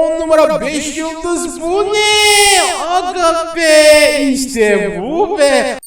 10 numara 5 yıldız bu ne? Aga be işte bu be.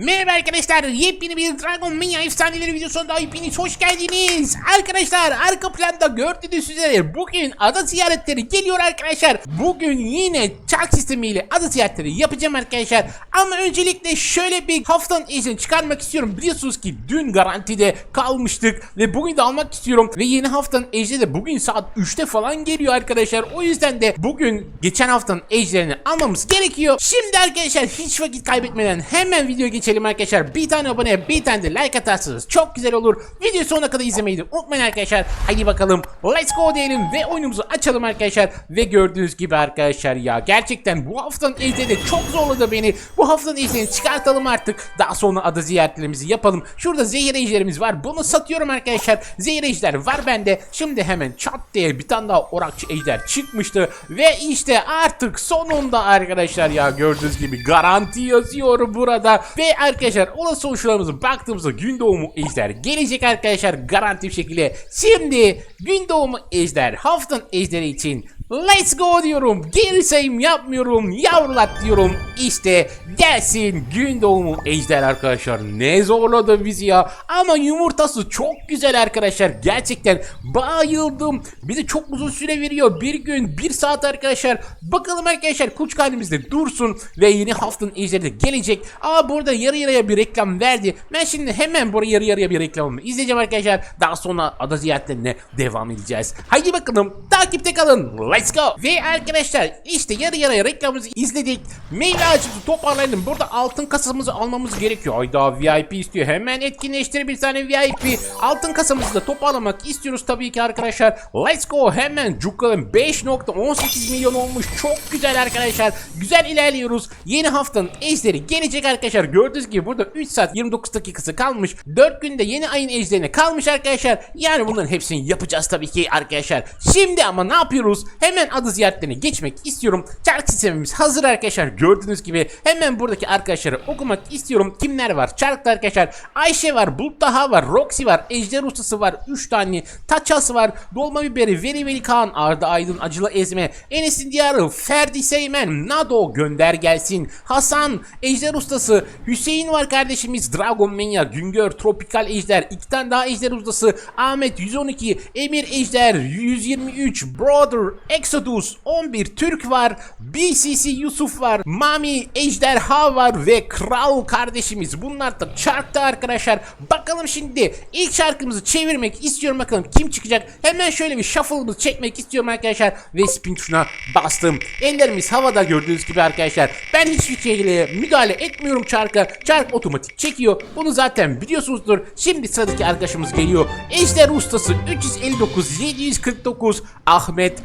Merhaba arkadaşlar, yepyeni bir Dragon Mania efsaneleri videosunda hepiniz hoş geldiniz. Arkadaşlar, arka planda gördüğünüz üzere bugün ada ziyaretleri geliyor arkadaşlar. Bugün yine çark sistemiyle ada ziyaretleri yapacağım arkadaşlar. Ama öncelikle şöyle bir haftanın izini çıkarmak istiyorum. Biliyorsunuz ki dün garantide kalmıştık ve bugün de almak istiyorum. Ve yeni haftanın ejderi de bugün saat 3'te falan geliyor arkadaşlar. O yüzden de bugün geçen haftanın ejderini almamız gerekiyor. Şimdi arkadaşlar hiç vakit kaybetmeden hemen video geçelim arkadaşlar. Bir tane abone bir tane de like atarsanız çok güzel olur. Videoyu sonuna kadar izlemeyi de unutmayın arkadaşlar. Hadi bakalım let's go diyelim ve oyunumuzu açalım arkadaşlar. Ve gördüğünüz gibi arkadaşlar ya gerçekten bu haftanın de çok zorladı beni. Bu haftanın ejderini çıkartalım artık. Daha sonra ada ziyaretlerimizi yapalım. Şurada zehir ejderimiz var. Bunu satıyorum arkadaşlar. Zehir ejder var bende. Şimdi hemen çat diye bir tane daha orakçı ejder çıkmıştı. Ve işte artık sonunda arkadaşlar ya gördüğünüz gibi garanti yazıyor burada. Ve arkadaşlar olası sonuçlarımıza baktığımızda gün doğumu ejder gelecek arkadaşlar garanti bir şekilde. Şimdi gün doğumu ejder haftanın ejderi için Let's go diyorum. Geri sayım yapmıyorum. Yavrulat diyorum. İşte gelsin gün doğumu ejder arkadaşlar. Ne zorladı bizi ya. Ama yumurtası çok güzel arkadaşlar. Gerçekten bayıldım. Bize çok uzun süre veriyor. Bir gün, bir saat arkadaşlar. Bakalım arkadaşlar kuş kalbimizde dursun. Ve yeni haftanın ejderi de gelecek. Aa burada yarı yarıya bir reklam verdi. Ben şimdi hemen buraya yarı yarıya bir reklamımı izleyeceğim arkadaşlar. Daha sonra ada ziyaretlerine devam edeceğiz. Haydi bakalım takipte kalın. Let's go. Ve arkadaşlar işte yarı yarıya reklamımızı izledik. Meyve ağacımızı toparlayalım. Burada altın kasamızı almamız gerekiyor. Hayda VIP istiyor. Hemen etkinleştir bir tane VIP. Altın kasamızı da toparlamak istiyoruz tabii ki arkadaşlar. Let's go. Hemen cukkalım. 5.18 milyon olmuş. Çok güzel arkadaşlar. Güzel ilerliyoruz. Yeni haftanın ejderi gelecek arkadaşlar. Gördüğünüz gibi burada 3 saat 29 dakikası kalmış. 4 günde yeni ayın ejderine kalmış arkadaşlar. Yani bunların hepsini yapacağız tabii ki arkadaşlar. Şimdi ama ne yapıyoruz? Hemen adı ziyaretlerine geçmek istiyorum. Çark sistemimiz hazır arkadaşlar. Gördüğünüz gibi hemen buradaki arkadaşları okumak istiyorum. Kimler var? Çark'ta arkadaşlar. Ayşe var, Bulut Daha var, Roxy var, Ejder Ustası var, 3 tane, Taças var, Dolma Biberi, Veri Veli Kaan, Arda Aydın, Acılı Ezme, Enes'in Diyarı, Ferdi Seymen, Nado gönder gelsin, Hasan, Ejder Ustası, Hüseyin var kardeşimiz, Dragon Mania, Güngör, Tropikal Ejder, iki tane daha Ejder Ustası, Ahmet 112, Emir Ejder 123, Brother, Exodus 11, Türk var, BCC Yusuf var, Mami Ejderha var ve Kral kardeşimiz. Bunlar da çarkta arkadaşlar. Bakalım şimdi ilk şarkımızı çevirmek istiyorum bakalım kim çıkacak. Hemen şöyle bir shuffle'ımızı çekmek istiyorum arkadaşlar ve spin tuşuna bastım. Ellerimiz havada gördüğünüz gibi arkadaşlar. Ben hiçbir şekilde müdahale etmiyorum çarka. Çark otomatik çekiyor. Bunu zaten biliyorsunuzdur. Şimdi sıradaki arkadaşımız geliyor. Ejder ustası 359 749 Ahmet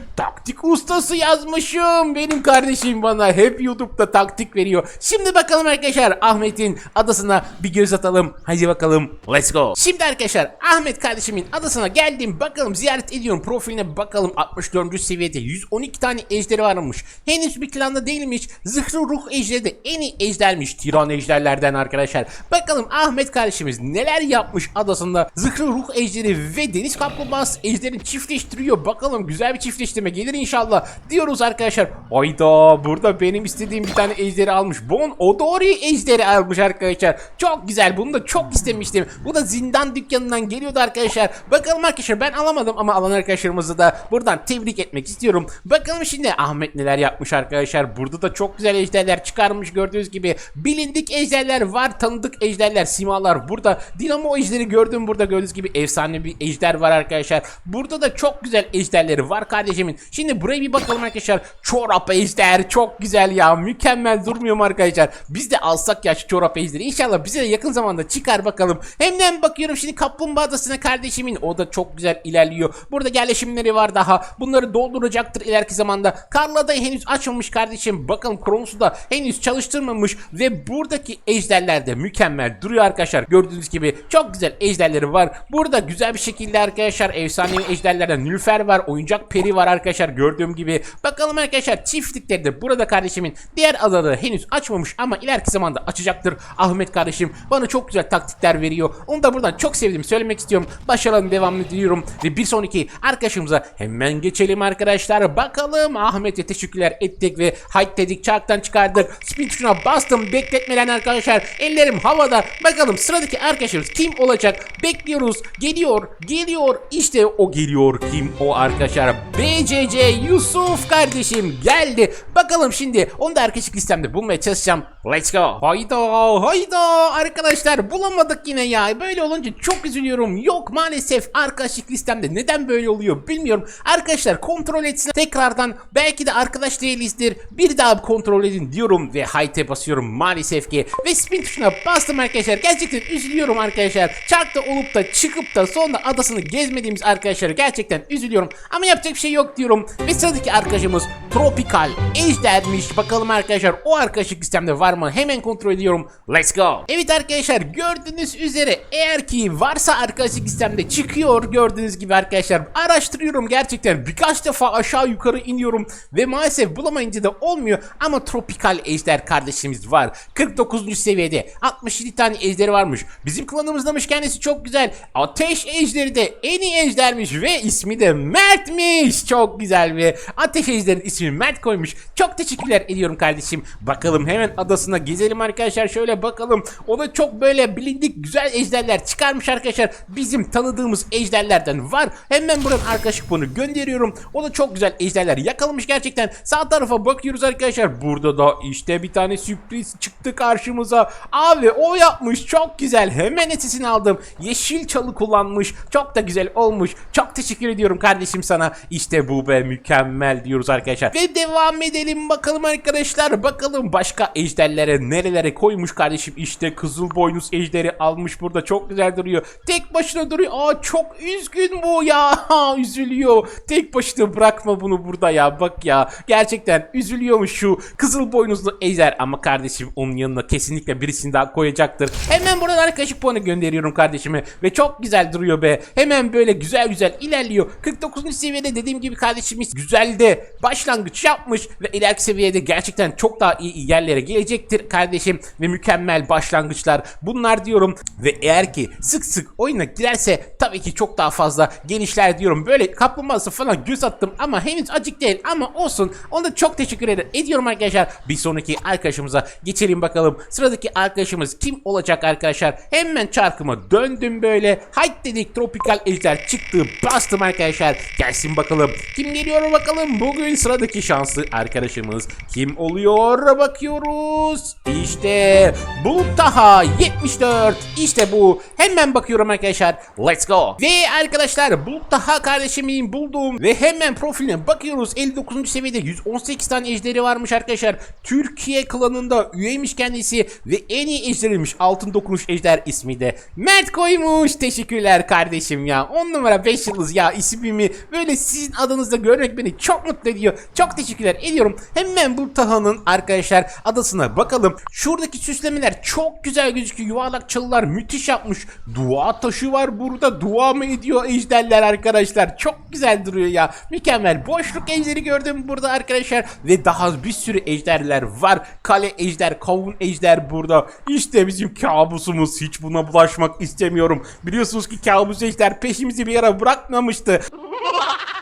taktik ustası yazmışım. Benim kardeşim bana hep YouTube'da taktik veriyor. Şimdi bakalım arkadaşlar Ahmet'in adasına bir göz atalım. Hadi bakalım let's go. Şimdi arkadaşlar Ahmet kardeşimin adasına geldim. Bakalım ziyaret ediyorum. Profiline bakalım 64. seviyede 112 tane ejderi varmış. Henüz bir klanda değilmiş. Zırhlı ruh ejderi de en iyi ejdermiş. Tiran ejderlerden arkadaşlar. Bakalım Ahmet kardeşimiz neler yapmış adasında. Zırhlı ruh ejderi ve deniz kaplumbağası ejderini çiftleştiriyor. Bakalım güzel bir çiftleştirme gelir inşallah diyoruz arkadaşlar. Ayda burada benim istediğim bir tane ejderi almış. Bon Odori ejderi almış arkadaşlar. Çok güzel bunu da çok istemiştim. Bu da zindan dükkanından geliyordu arkadaşlar. Bakalım arkadaşlar ben alamadım ama alan arkadaşlarımızı da buradan tebrik etmek istiyorum. Bakalım şimdi Ahmet neler yapmış arkadaşlar. Burada da çok güzel ejderler çıkarmış gördüğünüz gibi. Bilindik ejderler var tanıdık ejderler simalar. Burada dinamo ejderi gördüm burada gördüğünüz gibi efsane bir ejder var arkadaşlar. Burada da çok güzel ejderleri var kardeşimin. Şimdi buraya bir bakalım arkadaşlar. Çorap ejder çok güzel ya. Mükemmel durmuyor mu arkadaşlar? Biz de alsak ya şu çorap ejderi. İnşallah bize de yakın zamanda çıkar bakalım. Hemen bakıyorum şimdi Kaplumbağa Adası'na kardeşimin. O da çok güzel ilerliyor. Burada yerleşimleri var daha. Bunları dolduracaktır ileriki zamanda. Karlı adayı henüz açmamış kardeşim. Bakalım Kronos'u da henüz çalıştırmamış. Ve buradaki ejderler de mükemmel duruyor arkadaşlar. Gördüğünüz gibi çok güzel ejderleri var. Burada güzel bir şekilde arkadaşlar efsanevi ejderlerden Nülfer var. Oyuncak peri var arkadaşlar. Gördüğüm gibi. Bakalım arkadaşlar çiftlikleri de burada kardeşimin diğer adaları henüz açmamış ama ileriki zamanda açacaktır. Ahmet kardeşim bana çok güzel taktikler veriyor. Onu da buradan çok sevdim söylemek istiyorum. Başarıların devamını diliyorum. Ve bir sonraki arkadaşımıza hemen geçelim arkadaşlar. Bakalım Ahmet'e teşekkürler ettik ve hayt dedik çarktan çıkardık. Spin tuşuna bastım bekletmeden arkadaşlar. Ellerim havada. Bakalım sıradaki arkadaşımız kim olacak? Bekliyoruz. Geliyor. Geliyor. İşte o geliyor. Kim o arkadaşlar? BCC Yusuf kardeşim geldi. Bakalım şimdi onu da arkadaşlık listemde bulmaya çalışacağım. Let's go. Hayda hayda arkadaşlar bulamadık yine ya. Böyle olunca çok üzülüyorum. Yok maalesef arkadaşlık listemde neden böyle oluyor bilmiyorum. Arkadaşlar kontrol etsin tekrardan. Belki de arkadaş değilizdir. Bir daha kontrol edin diyorum ve hayte basıyorum maalesef ki. Ve spin tuşuna bastım arkadaşlar. Gerçekten üzülüyorum arkadaşlar. Çarkta olup da çıkıp da sonra adasını gezmediğimiz arkadaşları gerçekten üzülüyorum. Ama yapacak bir şey yok diyorum. Ve sıradaki arkadaşımız Tropical Ejder'miş. Bakalım arkadaşlar o arkadaşlık listemde var mı? Hemen kontrol ediyorum. Let's go. Evet arkadaşlar gördüğünüz üzere eğer ki varsa arkadaşlık listemde çıkıyor gördüğünüz gibi arkadaşlar. Araştırıyorum gerçekten. Birkaç defa aşağı yukarı iniyorum ve maalesef bulamayınca da olmuyor. Ama Tropical Ejder kardeşimiz var. 49. seviyede 67 tane ejderi varmış. Bizim klanımızdamış kendisi çok güzel. Ateş ejderi de en iyi ejdermiş ve ismi de Mert'miş. Çok güzel ve Ateş ejderin ismini Mert koymuş. Çok teşekkürler ediyorum kardeşim. Bakalım hemen adasına gezelim arkadaşlar. Şöyle bakalım. O da çok böyle bilindik güzel ejderler çıkarmış arkadaşlar. Bizim tanıdığımız ejderlerden var. Hemen buradan arkadaşlık bunu gönderiyorum. O da çok güzel ejderler yakalamış gerçekten. Sağ tarafa bakıyoruz arkadaşlar. Burada da işte bir tane sürpriz çıktı karşımıza. Abi o yapmış çok güzel. Hemen etisini aldım. Yeşil çalı kullanmış. Çok da güzel olmuş. Çok teşekkür ediyorum kardeşim sana. İşte bu be mükemmel diyoruz arkadaşlar. Ve devam edelim bakalım arkadaşlar. Bakalım başka ejderlere nerelere koymuş kardeşim. İşte kızıl boynuz ejderi almış burada. Çok güzel duruyor. Tek başına duruyor. Aa çok üzgün bu ya. Üzülüyor. Tek başına bırakma bunu burada ya. Bak ya. Gerçekten üzülüyormuş şu kızıl boynuzlu ejder. Ama kardeşim onun yanına kesinlikle birisini daha koyacaktır. Hemen buradan arkadaşlık puanı gönderiyorum kardeşime. Ve çok güzel duruyor be. Hemen böyle güzel güzel ilerliyor. 49. seviyede dediğim gibi kardeşimiz güzel de başlangıç yapmış. Ve ileriki seviyede gerçekten çok daha iyi yerlere gelecektir kardeşim. Ve mükemmel başlangıçlar. Bunlar diyorum. Ve eğer ki sık sık oyuna girerse tabii ki çok daha fazla genişler diyorum. Böyle kaplumbağası falan göz attım ama henüz acık değil ama olsun. Ona çok teşekkür ederim. ediyorum arkadaşlar. Bir sonraki arkadaşımıza geçelim bakalım. Sıradaki arkadaşımız kim olacak arkadaşlar? Hemen çarkıma döndüm böyle. Hayt dedik tropikal ejder çıktı. Bastım arkadaşlar. Gelsin bakalım. Kim geliyor bakalım. Bugün sıradaki şanslı arkadaşımız kim oluyor bakıyoruz. İşte Bulut Taha 74. İşte bu. Hemen bakıyorum arkadaşlar. Let's go. Ve arkadaşlar Bulut Taha kardeşimi buldum. Ve hemen profiline bakıyoruz. 59. seviyede 118 tane ejderi varmış arkadaşlar. Türkiye klanında üyeymiş kendisi. Ve en iyi ejderiymiş. Altın dokunuş ejder ismi de. Mert koymuş. Teşekkürler kardeşim ya. 10 numara 5 yıldız ya. ismimi böyle sizin adınızda görmek beni çok mutlu ediyor. Çok teşekkürler ediyorum. Hemen bu Taha'nın arkadaşlar adasına bakalım. Şuradaki süslemeler çok güzel gözüküyor. Yuvarlak çalılar müthiş yapmış. Dua taşı var burada. Dua mı ediyor ejderler arkadaşlar. Çok güzel duruyor ya. Mükemmel. Boşluk ejderi gördüm burada arkadaşlar. Ve daha bir sürü ejderler var. Kale ejder, kavun ejder burada. İşte bizim kabusumuz. Hiç buna bulaşmak istemiyorum. Biliyorsunuz ki kabus ejder peşimizi bir yere bırakmamıştı.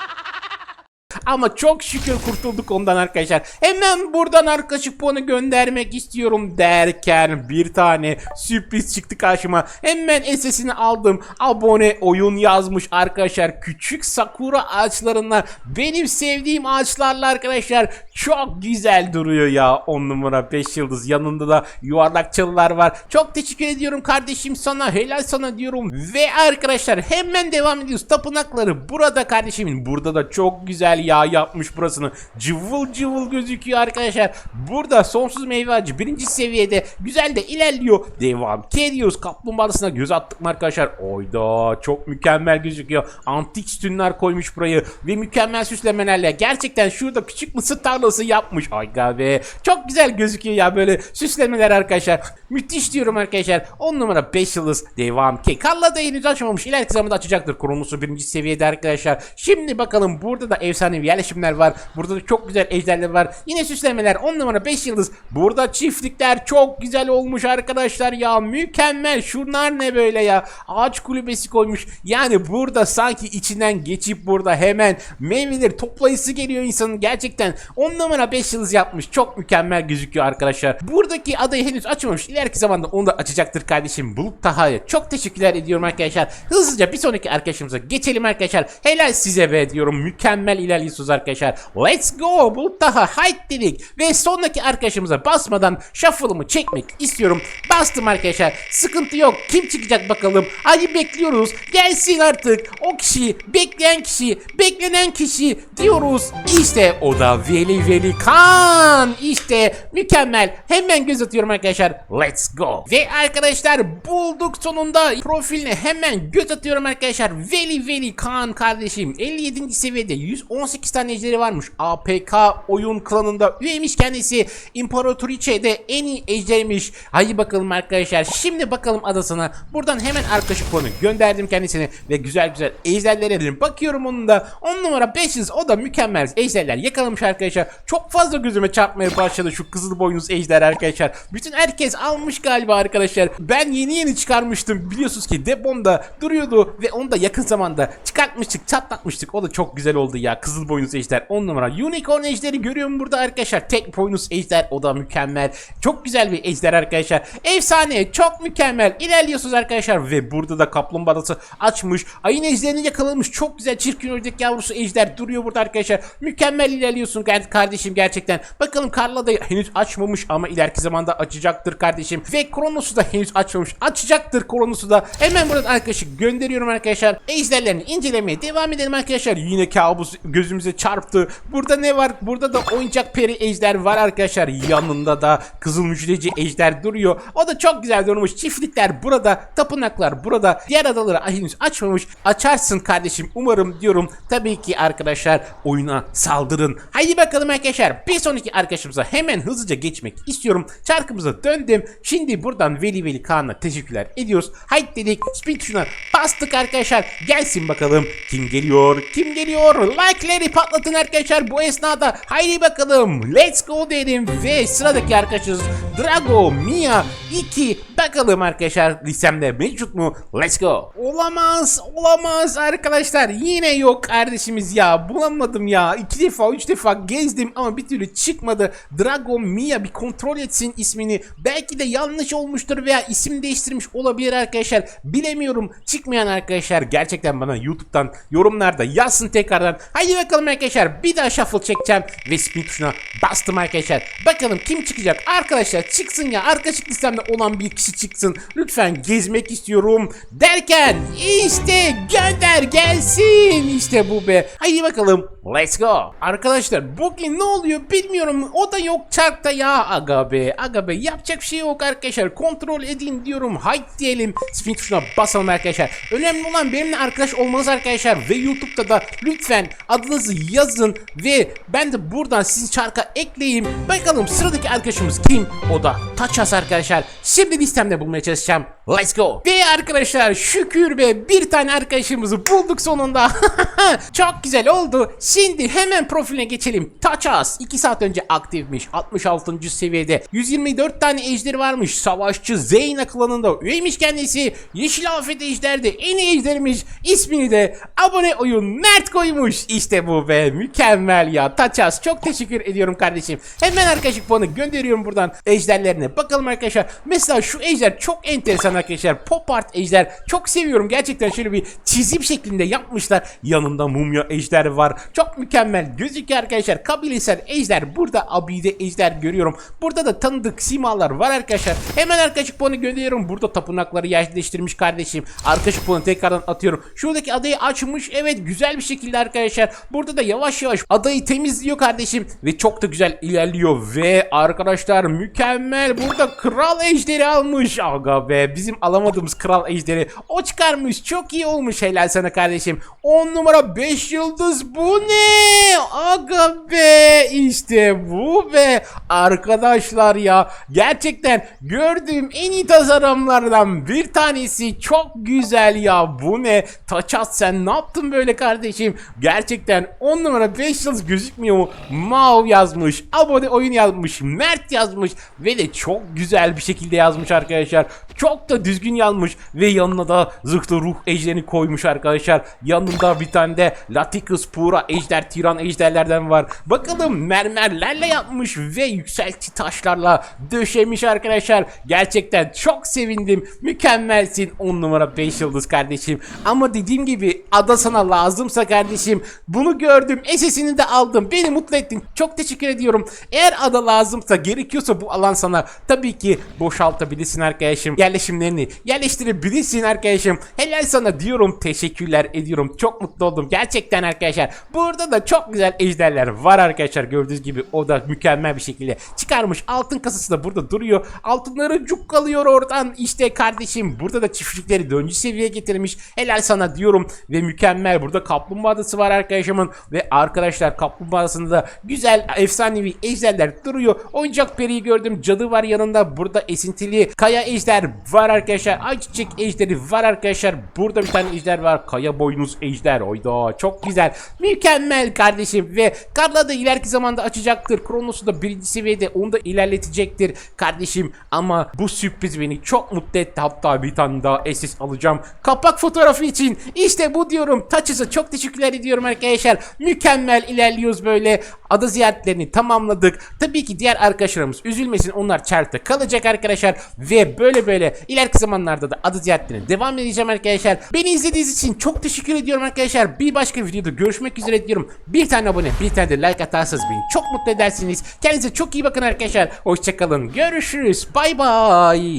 Ama çok şükür kurtulduk ondan arkadaşlar. Hemen buradan arkadaşlık puanı göndermek istiyorum derken bir tane sürpriz çıktı karşıma. Hemen SS'ini aldım. Abone oyun yazmış arkadaşlar. Küçük sakura ağaçlarına benim sevdiğim ağaçlarla arkadaşlar çok güzel duruyor ya. 10 numara 5 yıldız yanında da yuvarlak çalılar var. Çok teşekkür ediyorum kardeşim sana. Helal sana diyorum. Ve arkadaşlar hemen devam ediyoruz. Tapınakları burada kardeşimin. Burada da çok güzel yağ yapmış burasını. Cıvıl cıvıl gözüküyor arkadaşlar. Burada sonsuz meyve ağacı birinci seviyede güzel de ilerliyor. Devam ediyoruz. Kaplumbağasına göz attık mı arkadaşlar? Oyda çok mükemmel gözüküyor. Antik sütunlar koymuş burayı ve mükemmel süslemelerle. Gerçekten şurada küçük mısır tarlası yapmış. Ayga be. Çok güzel gözüküyor ya böyle süslemeler arkadaşlar. Müthiş diyorum arkadaşlar. 10 numara 5 yıldız devam ki. Kalla da henüz açmamış. İleriki zamanda açacaktır. Kronosu birinci seviyede arkadaşlar. Şimdi bakalım burada da efsanevi güzel yerleşimler var. Burada da çok güzel ejderler var. Yine süslemeler 10 numara 5 yıldız. Burada çiftlikler çok güzel olmuş arkadaşlar ya. Mükemmel. Şunlar ne böyle ya. Ağaç kulübesi koymuş. Yani burada sanki içinden geçip burada hemen meyveleri toplayısı geliyor insanın. Gerçekten 10 numara 5 yıldız yapmış. Çok mükemmel gözüküyor arkadaşlar. Buradaki adayı henüz açmamış. İleriki zamanda onu da açacaktır kardeşim. Bulut Taha'ya çok teşekkürler ediyorum arkadaşlar. Hızlıca bir sonraki arkadaşımıza geçelim arkadaşlar. Helal size be diyorum. Mükemmel ilerliyorsunuz arkadaşlar. Let's go Bulut Taha hayt dedik. Ve sonraki arkadaşımıza basmadan shuffle'ımı çekmek istiyorum. Bastım arkadaşlar. Sıkıntı yok. Kim çıkacak bakalım. Hadi bekliyoruz. Gelsin artık. O kişi, bekleyen kişi, beklenen kişi diyoruz. İşte o da Veli Veli Kan. İşte mükemmel. Hemen göz atıyorum arkadaşlar. Let's go. Ve arkadaşlar bulduk sonunda. Profiline hemen göz atıyorum arkadaşlar. Veli Veli Kan kardeşim. 57. seviyede 118 tane ejderi varmış. APK oyun klanında üyeymiş kendisi. İmparatoriçe'de en iyi ejdermiş. Hadi bakalım arkadaşlar. Şimdi bakalım adasına. Buradan hemen arkadaşı puanı gönderdim kendisine. Ve güzel güzel ejderler edelim. Bakıyorum onun da 10 numara 500 o da mükemmel ejderler yakalamış arkadaşlar. Çok fazla gözüme çarpmaya başladı şu kızıl boynuz ejder arkadaşlar. Bütün herkes almış galiba arkadaşlar. Ben yeni yeni çıkarmıştım. Biliyorsunuz ki depomda duruyordu ve onu da yakın zamanda çıkartmıştık, çatlatmıştık. O da çok güzel oldu ya. Kızıl boynuz ejder 10 numara. Unicorn ejderi görüyorum burada arkadaşlar. Tek boynuz ejder o da mükemmel. Çok güzel bir ejder arkadaşlar. Efsane, çok mükemmel. İlerliyorsunuz arkadaşlar ve burada da kaplumbağa adası açmış. Ayın ejderini yakalamış. Çok güzel çirkin ördek yavrusu ejder duruyor burada arkadaşlar. Mükemmel ilerliyorsun kardeşim gerçekten. Bakalım Karla da henüz açmamış ama ileriki zamanda açacaktır kardeşim. Ve Kronos'u da henüz açmamış. Açacaktır Kronos'u da. Hemen buradan arkadaşı gönderiyorum arkadaşlar. Ejderlerini incelemeye devam edelim arkadaşlar. Yine kabus gözümüze çarptı. Burada ne var? Burada da oyuncak peri ejder var arkadaşlar. Yanında da kızıl müjdeci ejder duruyor. O da çok güzel durmuş. Çiftlikler burada. Tapınaklar burada. Diğer adaları henüz açmamış. Açarsın kardeşim umarım diyorum. Tabii ki arkadaşlar oyuna saldırın. Haydi bakalım arkadaşlar. Bir sonraki arkadaşımıza hemen hızlıca geçmek istiyorum. Çarkımıza döndüm. Şimdi buradan Veli Veli Kaan'a teşekkürler ediyoruz. Haydi dedik. Speed tuşuna bastık arkadaşlar. Gelsin bakalım. Kim geliyor? Kim geliyor? Like'leri patlatın arkadaşlar bu esnada. Haydi bakalım. Let's go dedim. Ve sıradaki arkadaşımız Drago Mia 2. Bakalım arkadaşlar listemde mevcut mu? Let's go. Olamaz. Olamaz arkadaşlar. Yine yok kardeşimiz ya. Bulamadım ya. İki defa üç defa gezdim ama bir türlü çıkmadı. Drago Mia bir kontrol etsin ismini. Belki de yanlış olmuştur veya isim değiştirmiş olabilir arkadaşlar. Bilemiyorum. Çıkmayan arkadaşlar gerçekten bana YouTube'dan yorumlarda yazsın tekrardan. Haydi bakalım arkadaşlar. Bir daha shuffle çekeceğim ve spin tuşuna bastım arkadaşlar. Bakalım kim çıkacak? Arkadaşlar çıksın ya. Arkadaşlık listemde olan bir kişi çıksın. Lütfen gezmek istiyorum. Derken işte gönder gelsin. İşte bu be. Haydi bakalım. Let's go. Arkadaşlar bugün ne oluyor bilmiyorum. O da yok çarkta ya. Aga be. Aga be. Yapacak bir şey yok arkadaşlar. Kontrol edin diyorum. Haydi diyelim. Spin tuşuna basalım arkadaşlar. Önemli olan benimle arkadaş olmanız arkadaşlar. Ve YouTube'da da lütfen adınızı yazın. Ve ben de buradan sizin çarka ekleyeyim. Bakalım sıradaki arkadaşımız kim? O da Taças arkadaşlar. Şimdi listemde bulmaya çalışacağım. Let's go. Ve arkadaşlar şükür be bir tane arkadaşımızı bulduk sonunda. Çok güzel oldu. Şimdi hemen profiline geçelim. Taças 2 saat önce aktifmiş. 66. seviyede. 124 tane ejderi varmış. Savaşçı Zeyna klanında üyeymiş kendisi. Yeşil Afet Ejder'de en iyi ejdermiş. İsmini de abone oyun Mert koymuş. İşte bu be mükemmel ya. Taças çok teşekkür ediyorum kardeşim. Hemen arkadaşlık puanı gönderiyorum buradan ejderlerine. Bakalım arkadaşlar. Mesela şu ejder çok enteresan arkadaşlar. Pop art ejder. Çok seviyorum. Gerçekten şöyle bir çizim şeklinde yapmışlar. Yanında mumya ejder var. Çok mükemmel gözüküyor arkadaşlar. Kabilesel ejder. Burada abide ejder görüyorum. Burada da tanıdık simalar var arkadaşlar. Hemen arkadaşlık puanı gönderiyorum. Burada tapınakları yerleştirmiş kardeşim. Arkadaşlık puanı tekrardan atıyorum. Şuradaki adayı açmış. Evet güzel bir şekilde arkadaşlar. Burada da yavaş yavaş adayı temizliyor kardeşim. Ve çok da güzel ilerliyor. Ve arkadaşlar mükemmel. Burada kral ejderi almış. Aga be bizim alamadığımız kral ejderi. O çıkarmış. Çok iyi olmuş helal sana kardeşim. 10 numara Aga 5 yıldız bu ne? Aga be işte bu be. Arkadaşlar ya gerçekten gördüğüm en iyi tasarımlardan bir tanesi çok güzel ya. Bu ne? Taçat sen ne yaptın böyle kardeşim? Gerçekten 10 numara 5 yıldız gözükmüyor mu? Mav yazmış, abone oyun yazmış, Mert yazmış ve de çok güzel bir şekilde yazmış arkadaşlar. Çok da düzgün yazmış ve yanına da zırhlı ruh ejderini koymuş arkadaşlar. Yanında bir tane de Latikus Pura ejder, tiran ejderlerden var. Bakalım mermerlerle yapmış ve yükselti taşlarla döşemiş arkadaşlar. Gerçekten çok sevindim. Mükemmelsin 10 numara 5 yıldız kardeşim. Ama dediğim gibi ada sana lazımsa kardeşim bunu gördüm. SS'ini de aldım. Beni mutlu ettin. Çok teşekkür ediyorum. Eğer ada lazımsa gerekiyorsa bu alan sana tabii ki boşaltabilirsin arkadaşım. Yerleşimlerini yerleştirebilirsin arkadaşım. Helal sana diyorum. Teşekkürler ediyorum. Çok mutlu oldum. Gerçekten arkadaşlar. Burada da çok güzel ejderler var arkadaşlar. Gördüğünüz gibi o da mükemmel bir şekilde çıkarmış. Altın kasası da burada duruyor. Altınları cukkalıyor oradan. İşte kardeşim burada da çiftlikleri döncü seviyeye getirmiş. Helal sana diyorum. Ve mükemmel. Burada kaplumbağa var arkadaşımın. Ve arkadaşlar kaplumbağa da güzel efsanevi ejderler duruyor. Oyuncak periyi gördüm. Cadı var yanında. Burada esintili kaya ejder var arkadaşlar. Ayçiçek ejderi var arkadaşlar. Burada bir tane ejder var. Kaya boynuz ejder. Oyda çok güzel. Mükemmel kardeşim. Ve karla da ileriki zamanda açacaktır. Kronos'u da birinci seviyede onu da ilerletecektir kardeşim. Ama bu sürpriz beni çok mutlu etti. Hatta bir tane daha SS alacağım. Kapak fotoğrafı için. İşte bu diyorum. Taçız'a çok teşekkürler ediyorum arkadaşlar. Mükemmel ilerliyoruz böyle. Ada ziyaretlerini tamamladık. Tabii ki diğer arkadaşlarımız üzülmesin. Onlar çarkta kalacak arkadaşlar. Ve böyle böyle ileriki zamanlarda da ada ziyaretlerine devam edeceğim arkadaşlar. Beni izlediğiniz için çok teşekkür ediyorum arkadaşlar. Bir başka videoda görüşmek üzere diyorum. Bir tane abone, bir tane de like atarsanız beni çok mutlu edersiniz. Kendinize çok iyi bakın arkadaşlar. Hoşçakalın. Görüşürüz. Bay bay.